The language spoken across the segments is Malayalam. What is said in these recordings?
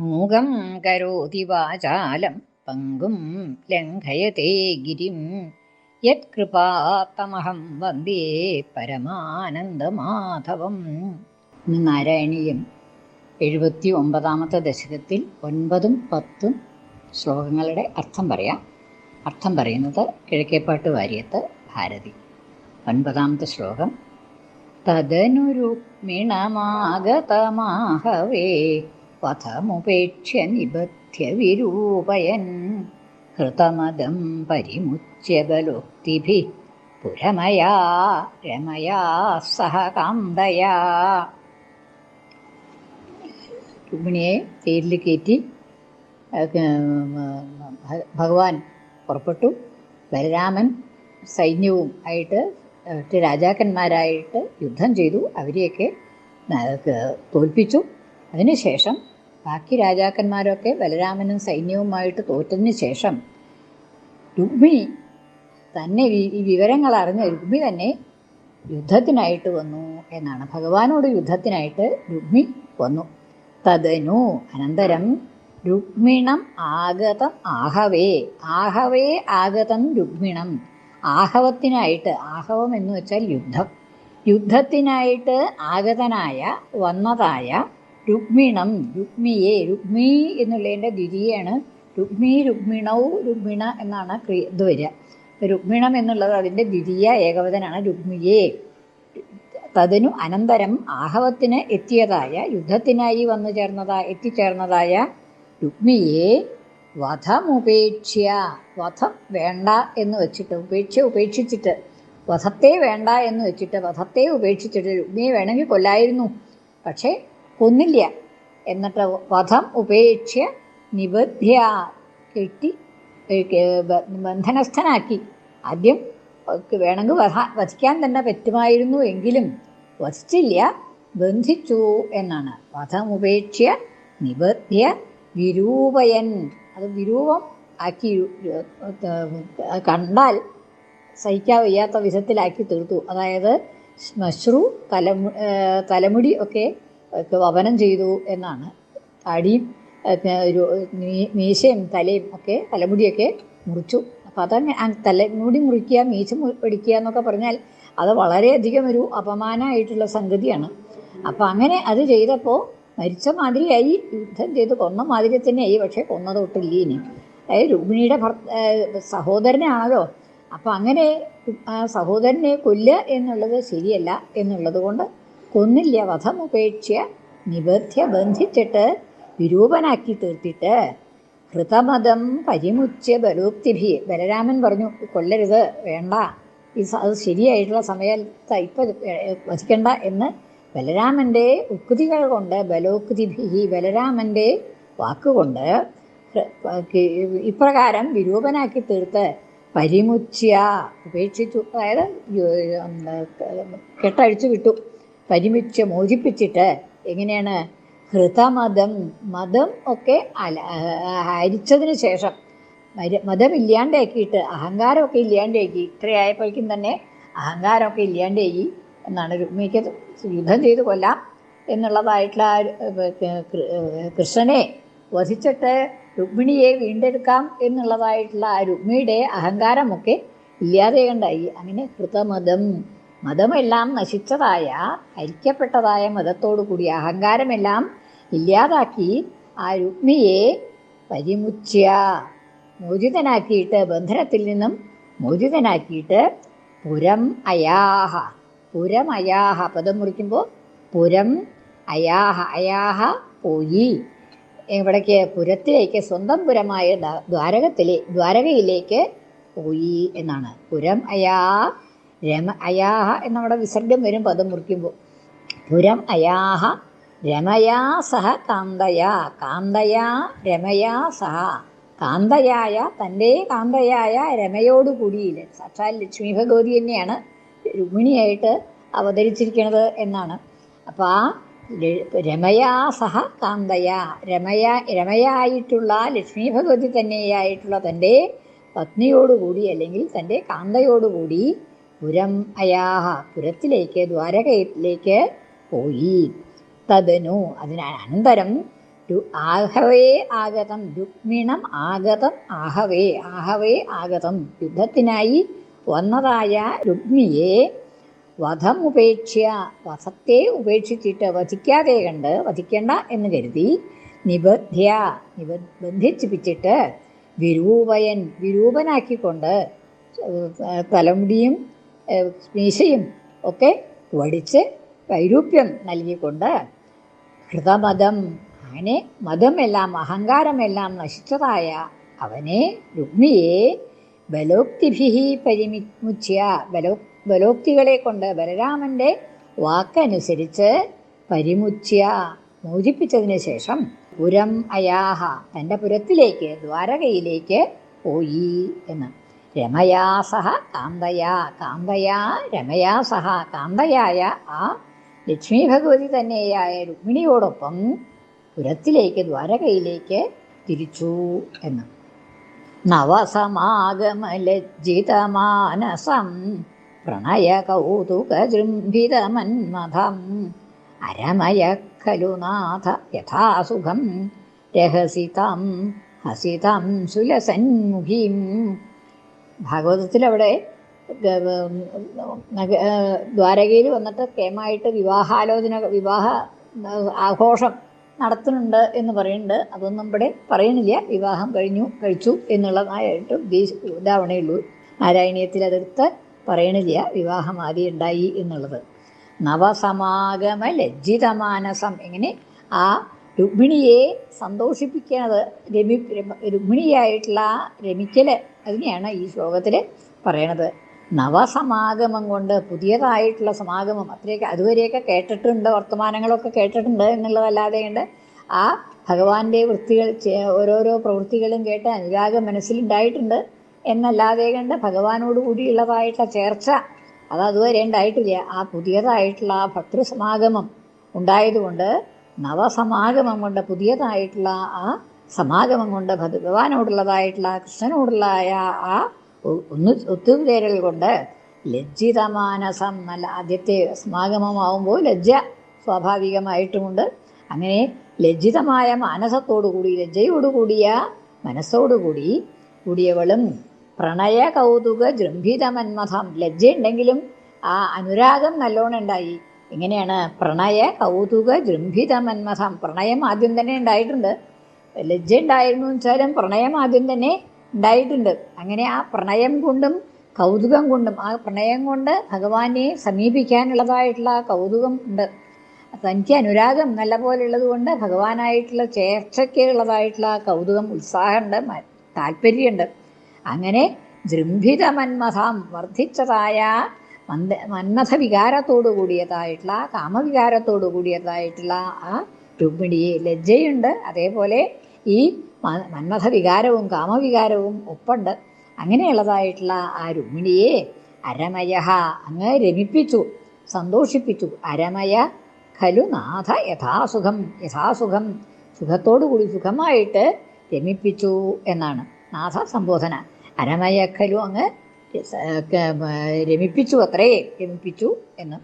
മൂകം കരോതി വാചാലം പങ്കും ലംഘയത്തെ ഗിരിം. യത്കൃപാത്തമഹം വന്ദേ പരമാനന്ദമാധവം. ഇന്ന് നാരായണീയം എഴുപത്തി ഒമ്പതാമത്തെ ദശകത്തിൽ ഒൻപതും പത്തും ശ്ലോകങ്ങളുടെ അർത്ഥം പറയാം. അർത്ഥം പറയുന്നത് കിഴക്കേപ്പാട്ട് വാര്യത്ത് ഭാരതി. ഒൻപതാമത്തെ ശ്ലോകം. തദനുരുക്മിണമാഗതമാഹവേ. പഥമുപേക്ഷ്യ നിബധ്യ വിരൂപയൻ ഹൃതമദം പരിമുച്യ പുരമയാ രമയാ സഹ കാന്തയാ. രുക്മിണിയെ തേരിൽ കയറ്റി ഭഗവാൻ പുറപ്പെട്ടു. ബലരാമൻ സൈന്യവും ആയിട്ട് രാജാക്കന്മാരായിട്ട് യുദ്ധം ചെയ്തു. അവരെയൊക്കെ തോൽപ്പിച്ചു. അതിനുശേഷം ബാക്കി രാജാക്കന്മാരൊക്കെ ബലരാമനും സൈന്യവുമായിട്ട് തോറ്റതിന് ശേഷം രുക്മിണി തന്നെ ഈ വിവരങ്ങൾ അറിഞ്ഞ രുക്മി തന്നെ യുദ്ധത്തിനായിട്ട് വന്നു എന്നാണ്. ഭഗവാനോട് യുദ്ധത്തിനായിട്ട് രുക്മി വന്നു. തദനു അനന്തരം രുക്മിണം ആഗതം ആഹവേ ആഹവേ ആഗതം രുക്മിണം. ആഹവത്തിനായിട്ട് ആഹവം എന്ന് വെച്ചാൽ യുദ്ധം. യുദ്ധത്തിനായിട്ട് ആഗതനായ വന്നതായ രുക്മിണം രുക്മിയെ രുക്മി എന്നുള്ളതിന്റെ ദ്വിതീയാണ്. രുക്മി രുക്മിണൗ രുക്മിണ എന്നാണ് ക്രിയ ഇത് വരിക. രുക്മിണം എന്നുള്ളത് അതിന്റെ ദ്വിതീയ ഏകവചനാണ് രുക്മിയെ. തതിനു അനന്തരം ആഹവത്തിന് എത്തിയതായ യുദ്ധത്തിനായി വന്നു ചേർന്നതായ എത്തിച്ചേർന്നതായ രുക്മിയെ വധമുപേക്ഷ്യ വധം വേണ്ട എന്ന് വെച്ചിട്ട് ഉപേക്ഷ ഉപേക്ഷിച്ചിട്ട് വധത്തെ വേണ്ട എന്ന് വെച്ചിട്ട് വധത്തെ ഉപേക്ഷിച്ചിട്ട് രുക്മിയെ വേണമെങ്കിൽ കൊല്ലായിരുന്നു. പക്ഷേ കൊന്നില്ല എന്നിട്ട് വധം ഉപേക്ഷ നിബദ്ധ്യ കെട്ടി ബന്ധനസ്ഥനാക്കി. ആദ്യം വേണമെങ്കിൽ വധ വധിക്കാൻ തന്നെ പറ്റുമായിരുന്നു എങ്കിലും വധിച്ചില്ല ബന്ധിച്ചു എന്നാണ്. വധം ഉപേക്ഷ്യ നിബദ്ധ്യ വിരൂപയൻ. അത് വിരൂപം ആക്കി കണ്ടാൽ സഹിക്കാൻ വയ്യാത്ത വിധത്തിലാക്കി തീർത്തു. അതായത് ശ്മശ്രു തലമു തലമുടി ഒക്കെ വപനം ചെയ്തു എന്നാണ്. താടിയും മീശയും തലയും ഒക്കെ തലമുടിയൊക്കെ മുറിച്ചു. അപ്പം അതങ്ങനെ തലമുടി മുറിക്കുക മീശ പിടിക്കുക എന്നൊക്കെ പറഞ്ഞാൽ അത് വളരെയധികം ഒരു അപമാനമായിട്ടുള്ള സംഗതിയാണ്. അപ്പം അങ്ങനെ അത് ചെയ്തപ്പോൾ മരിച്ച മാതിരിയായി യുദ്ധം ചെയ്ത് കൊന്ന മാതിരി തന്നെയായി. പക്ഷേ കൊന്ന തൊട്ടില്ല ഇനി. അതായത് രുക്മിണിയുടെ ഭർ സഹോദരനാണല്ലോ. അപ്പം അങ്ങനെ സഹോദരനെ കൊല്ലുക എന്നുള്ളത് ശരിയല്ല എന്നുള്ളത് കൊണ്ട് കൊന്നില്ല. വധം ഉപേക്ഷ്യ നിബദ്ധ്യ ബന്ധിച്ചിട്ട് വിരൂപനാക്കി തീർത്തിട്ട് ഹൃതമതം പരിമുച്ച ബലോക്തിഭി. ബലരാമൻ പറഞ്ഞു കൊല്ലരുത് വേണ്ട. ഈ അത് ശരിയായിട്ടുള്ള സമയത്ത് ഇപ്പം വധിക്കണ്ട എന്ന് ബലരാമന്റെ ഉക്തികൾ കൊണ്ട് ബലോക്തിഭി ബലരാമന്റെ വാക്കുകൊണ്ട് ഇപ്രകാരം വിരൂപനാക്കി തീർത്ത് പരിമുച്ച ഉപേക്ഷിച്ചു. അതായത് കെട്ടഴിച്ചു വിട്ടു. പരിമിച്ച് മോചിപ്പിച്ചിട്ട് എങ്ങനെയാണ്? ഹൃതമതം മതം ഒക്കെ അല ഹരിച്ചതിന് ശേഷം മതം ഇല്ലാണ്ടാക്കിയിട്ട് അഹങ്കാരമൊക്കെ ഇല്ലാണ്ടാക്കി. ഇത്രയായപ്പോഴേക്കും തന്നെ അഹങ്കാരമൊക്കെ ഇല്ലാണ്ടായി എന്നാണ് രുക്മിക്ക് യുദ്ധം ചെയ്ത് കൊല്ലാം എന്നുള്ളതായിട്ടുള്ള കൃഷ്ണനെ വധിച്ചിട്ട് രുക്മിണിയെ വീണ്ടെടുക്കാം എന്നുള്ളതായിട്ടുള്ള ആ രുക്മിയുടെ അഹങ്കാരമൊക്കെ ഇല്ലാതെ കണ്ടായി അങ്ങനെ കൃതമതം മതമെല്ലാം നശിച്ചതായ ഹരിക്കപ്പെട്ടതായ മതത്തോടു കൂടി അഹങ്കാരമെല്ലാം ഇല്ലാതാക്കി ആ രുക്മിയെ പരിമുച്ച്യ മോചിതനാക്കിയിട്ട് ബന്ധനത്തിൽ നിന്നും മോചിതനാക്കിയിട്ട് പുരം അയാഹ. പുരം അയാഹ. പദം മുറിക്കുമ്പോൾ പുരം അയാഹ. അയാഹ പോയി. ഇവിടേക്ക് പുരത്തിലേക്ക് സ്വന്തം പുരമായ ദ്വാരകത്തിലെ ദ്വാരകയിലേക്ക് പോയി എന്നാണ്. പുരം അയാ രമ അയാഹ എന്നവിടെ വിസർഗം വരും പദം മുറിക്കുമ്പോൾ പുരം അയാഹ രമയാ സഹ കാന്തയാ കാന്തയാ രമയാ സഹ. കാന്തയായ തന്റെ കാന്തയായ രമയോട് കൂടിയില്ല? സാക്ഷാൽ ലക്ഷ്മി ഭഗവതി തന്നെയാണ് രുക്മിണിയായിട്ട് അവതരിച്ചിരിക്കുന്നത് എന്നാണ്. അപ്പോൾ ആ രമയാ സഹ കാന്തയ രമയ രമയായിട്ടുള്ള ലക്ഷ്മി ഭഗവതി തന്നെയായിട്ടുള്ള തന്റെ പത്നിയോടുകൂടി അല്ലെങ്കിൽ തന്റെ കാന്തയോടുകൂടി പുരം അയാഹ പുരത്തിലേക്ക് ദ്വാരകയിലേക്ക് പോയി. തദനു അതിനനന്തരം ആഹവേ ആഗതം രുക്മിണം ആഗതം ആഹവേ ആഹവേ ആഗതം. യുദ്ധത്തിനായി വന്നതായ രുക്മിയെ വധം ഉപേക്ഷ്യ വധത്തെ ഉപേക്ഷിച്ചിട്ട് വധിക്കാതെ കണ്ട് വധിക്കണ്ട എന്ന് കരുതി നിബദ്ധ്യ നിബ ബന്ധിച്ചിപ്പിച്ചിട്ട് വിരൂപയൻ വിരൂപനാക്കിക്കൊണ്ട് തലമുടിയും മീശയും ഒക്കെ വടിച്ച് വൈരൂപ്യം നൽകിക്കൊണ്ട് ഹൃതമതം അങ്ങനെ മതമെല്ലാം അഹങ്കാരമെല്ലാം നശിച്ചതായ അവനെ രുക്മിയെ ബലോക്തിഭി പരിമുച്യ ബലോ ബലോക്തികളെ കൊണ്ട് ബലരാമന്റെ വാക്കനുസരിച്ച് പരിമുച്യ മോചിപ്പിച്ചതിന് ശേഷം പുരം അയാഹ തന്റെ പുരത്തിലേക്ക് ദ്വാരകയിലേക്ക് പോയി എന്ന്. രമയാ സഹ കാന്തയാ കാന്തയാ രമയാ സഹ കാന്തയായ ആ ലക്ഷ്മി ഭഗവതി തന്നെയായ രുക്മിണിയോടൊപ്പം പുരത്തിലേക്ക് ദ്വാരകയിലേക്ക് തിരിച്ചു എന്ന്. നവസമാഗമലജ്ജിതമാനസം പ്രണയ കൗതുകജൃംഭിതമന്മഥം അരമയ ഖലുനാഥ യഥാസുഖം രഹസിതം ഹസിതം സുലസന്മുഖീം ഭാഗവതത്തിലവിടെ ദ്വാരകയിൽ വന്നിട്ട് കേമായിട്ട് വിവാഹാലോചന വിവാഹ ആഘോഷം നടത്തുന്നുണ്ട് എന്ന് പറയുന്നുണ്ട്. അതൊന്നും ഇവിടെ പറയുന്നില്ല. വിവാഹം കഴിഞ്ഞു കഴിച്ചു എന്നുള്ളതായിട്ട് ഉദ്ദേശ ഇതാവണേ ഉള്ളൂ. നാരായണീയത്തിൽ അതെടുത്ത് പറയണില്ല. വിവാഹം ആദ്യം ഉണ്ടായി എന്നുള്ളത്. നവസമാഗമ ലജ്ജിതമാനസം ഇങ്ങനെ ആ രുക്മിണിയെ സന്തോഷിപ്പിക്കുന്നത് രമി രമ- രുക്മിണിയായിട്ടുള്ള ആ രമിക്കൽ അതിനെയാണ് ഈ ശ്ലോകത്തിൽ പറയണത്. നവസമാഗമം കൊണ്ട് പുതിയതായിട്ടുള്ള സമാഗമം അത്രയൊക്കെ അതുവരെയൊക്കെ കേട്ടിട്ടുണ്ട് വർത്തമാനങ്ങളൊക്കെ കേട്ടിട്ടുണ്ട് എന്നുള്ളതല്ലാതെ ഉണ്ട് ആ ഭഗവാന്റെ വൃത്തികൾ ഓരോരോ പ്രവൃത്തികളും കേട്ട് അനുരാഗം മനസ്സിലുണ്ടായിട്ടുണ്ട് എന്നല്ലാതെ കണ്ട് ഭഗവാനോട് കൂടിയുള്ളതായിട്ടുള്ള ചേർച്ച അത് അതുവരെ ഉണ്ടായിട്ടില്ല. ആ പുതിയതായിട്ടുള്ള ആ ഭക്തൃസമാഗമം ഉണ്ടായതുകൊണ്ട് നവസമാഗമം കൊണ്ട് പുതിയതായിട്ടുള്ള ആ സമാഗമം കൊണ്ട് ഭഗവാനോടുള്ളതായിട്ടുള്ള കൃഷ്ണനോടുള്ളതായ ആ ഒന്ന് ഒത്തുചേരൽ കൊണ്ട് ലജ്ജിതമാനസം നല്ല ആദ്യത്തെ സമാഗമമാവുമ്പോൾ ലജ്ജ സ്വാഭാവികമായിട്ടുമുണ്ട്. അങ്ങനെ ലജ്ജിതമായ മാനസത്തോടുകൂടി ലജ്ജയോടുകൂടിയ മനസ്സോടുകൂടി കൂടിയവളും പ്രണയ കൗതുക ജൃംഭിതമന്മഥം ലജ്ജയുണ്ടെങ്കിലും ആ അനുരാഗം നല്ലോണം ഉണ്ടായി. എങ്ങനെയാണ് പ്രണയ കൗതുക ജൃംഭിതമന്മഥം പ്രണയം ആദ്യം തന്നെ ഉണ്ടായിട്ടുണ്ട്. ലജ്ജ ഉണ്ടായിരുന്നു വെച്ചാലും പ്രണയം ആദ്യം തന്നെ ഉണ്ടായിട്ടുണ്ട്. അങ്ങനെ ആ പ്രണയം കൊണ്ടും കൗതുകം കൊണ്ടും ആ പ്രണയം കൊണ്ട് ഭഗവാനെ സമീപിക്കാനുള്ളതായിട്ടുള്ള ആ കൗതുകം ഉണ്ട്. തനിക്ക് അനുരാഗം നല്ല പോലെ ഉള്ളത് കൊണ്ട് ഭഗവാനായിട്ടുള്ള ചേർച്ചയ്ക്ക് ഉള്ളതായിട്ടുള്ള കൗതുകം ഉത്സാഹമുണ്ട് താല്പര്യമുണ്ട്. അങ്ങനെ ജൃംഭിത മന്മഥം വർദ്ധിച്ചതായ മന്ദ മന്മഥ വികാരത്തോടു കൂടിയതായിട്ടുള്ള കാമവികാരത്തോടു കൂടിയതായിട്ടുള്ള ആ രുക്മിണിയെ ലജ്ജയുണ്ട്. അതേപോലെ ഈ മന്നഥ വികാരവും കാമവികാരവും ഒപ്പുണ്ട്. അങ്ങനെയുള്ളതായിട്ടുള്ള ആ രുക്മിണിയെ അരമയ അങ്ങ് രമിപ്പിച്ചു സന്തോഷിപ്പിച്ചു. അരമയ ഖലു നാഥ യഥാസുഖം യഥാസുഖം സുഖത്തോടുകൂടി സുഖമായിട്ട് രമിപ്പിച്ചു എന്നാണ് നാഥ സംബോധന അരമയ ഖലു അങ്ങ് രമിപ്പിച്ചു അത്രേ രമിപ്പിച്ചു എന്ന്.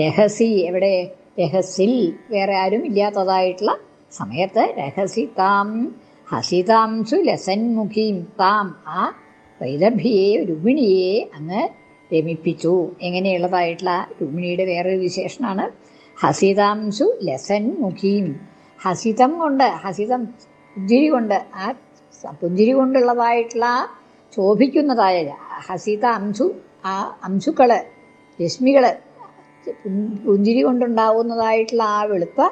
രഹസി എവിടെ? രഹസിൽ വേറെ ആരും ഇല്ലാത്തതായിട്ടുള്ള സമയത്ത് രഹസി താം ഹസിതാം സുലസന്മുഖീം താം ആ വൈദർഭിയെ രുക്മിണിയെ അങ്ങ് രമിപ്പിച്ചു. എങ്ങനെയുള്ളതായിട്ടുള്ള രുക്മിണിയുടെ വേറൊരു വിശേഷണമാണ് ഹസിതാംശു ലസൻ മുഖീം. ഹസിതം കൊണ്ട് ഹസിതം പുഞ്ചിരി കൊണ്ട് ആ പുഞ്ചിരി കൊണ്ടുള്ളതായിട്ടുള്ള ശോഭിക്കുന്നതായ ഹസിത അംശു ആ അംശുക്കൾ രശ്മികൾ പുൻ- പുഞ്ചിരി കൊണ്ടുണ്ടാവുന്നതായിട്ടുള്ള ആ വെളുത്ത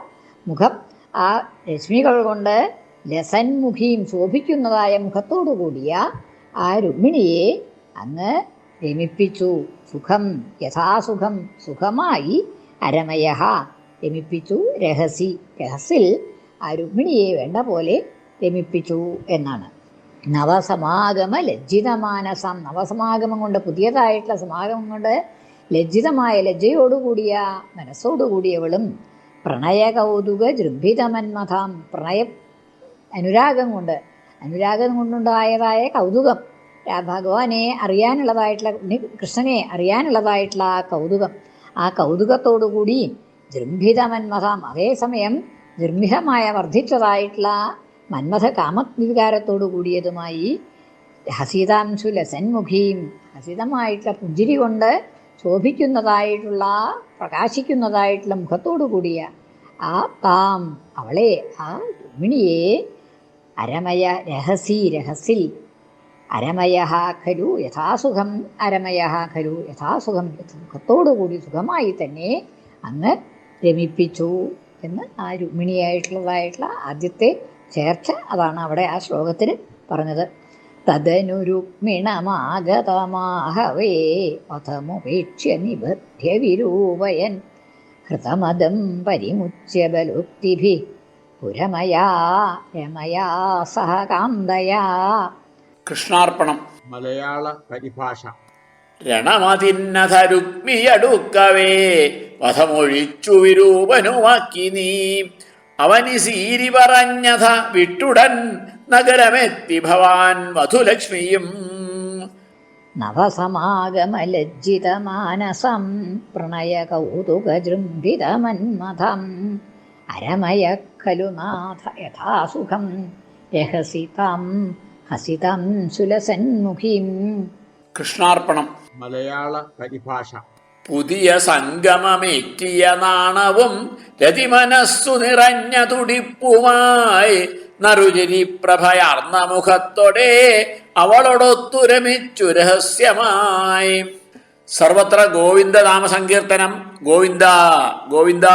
മുഖം ആ രശ്മികൾ കൊണ്ട് ലസൻമുഖിയും ശോഭിക്കുന്നതായ മുഖത്തോടു കൂടിയ ആ രുക്മിണിയെ അങ്ങ് രമിപ്പിച്ചു. സുഖം യഥാസുഖം സുഖമായി അരമയ രമിപ്പിച്ചു. രഹസി രഹസിൽ ആ രുക്മിണിയെ വേണ്ട പോലെ രമിപ്പിച്ചു എന്നാണ്. നവസമാഗമ ലജ്ജിതമാനസം. നവസമാഗമം കൊണ്ട് പുതിയതായിട്ടുള്ള സമാഗമം കൊണ്ട് ലജ്ജിതമായ ലജ്ജയോടുകൂടിയ മനസ്സോടുകൂടിയവളും പ്രണയ കൗതുക ജൃംഭിതമന്മഥാം. പ്രണയ അനുരാഗം കൊണ്ട് അനുരാഗം കൊണ്ടുണ്ടായതായ കൗതുകം. ഭഗവാനെ അറിയാനുള്ളതായിട്ടുള്ള കൃഷ്ണനെ അറിയാനുള്ളതായിട്ടുള്ള ആ കൗതുകം. ആ കൗതുകത്തോടുകൂടി ജൃംഭിതമന്മഥാം. അതേസമയം നിർമ്മിതമായ വർദ്ധിച്ചതായിട്ടുള്ള മന്മഥ കാമവികാരത്തോടു കൂടിയതുമായി ഹസിതാംശു ലസന്മുഖിയും ഹസിതമായിട്ടുള്ള പുഞ്ചിരി കൊണ്ട് ശോഭിക്കുന്നതായിട്ടുള്ള പ്രകാശിക്കുന്നതായിട്ടുള്ള മുഖത്തോടു കൂടിയ ആ താം അവളെ ആ രുക്മിണിയെ അരമയ രഹസി രഹസിൽ അരമയ ഖലു യഥാസുഖം അരമയ ഖലു യഥാസുഖം സുഖത്തോടുകൂടി സുഖമായി തന്നെ അങ്ങ് രമിപ്പിച്ചു എന്ന് ആ രുക്മിണിയായിട്ടുള്ളതായിട്ടുള്ള ആദ്യത്തെ ചേർച്ച അതാണ് അവിടെ ആ ശ്ലോകത്തിൽ പറഞ്ഞത്. തദനുരുക്മിണമാഗതമാഹവേ അഥമുപേക്ഷ്യ നിബധ്യ വിരൂപയൻ. ഹൃതമദം പരിമുച്യ ബലുക്തിഭി പുരമയാ രമയാ സഹ കാന്തയാ കൃഷ്ണാർപ്പണം. മലയാള പരിഭാഷ. രണമതിന്നതരുക്മിയടുക്കവേ വധമൊഴിച്ചു വിരൂപനുമാക്കി നീ. അവനി സീരി പറഞ്ഞഥ വിട്ടുടൻ നഗരമെത്തി ഭവാൻ വധുലക്ഷ്മിയും. നവസമാഗമലജ്ജിതമാനസം പ്രണയ കൗതുകജൃംഭിതമന്മഥം അരമയ ഖലു നാഥ യഥാസുഖം രഹസിതം ഹസിതം സുലസന്മുഖീം. കൃഷ്ണാർപ്പണം. മലയാള പരിഭാഷ. പുതിയ സംഗമമേറ്റിയ നാണവും രതിമനസ്സു നിറഞ്ഞ തുടിപ്പുമായി നറുചിരി പ്രഭയാർന്ന മുഖത്തോടെ അവളോടൊത്തു രമിച്ചു രഹസ്യമായി. സർവത്ര ഗോവിന്ദ നാമസങ്കീർത്തനം. ഗോവിന്ദ ഗോവിന്ദ.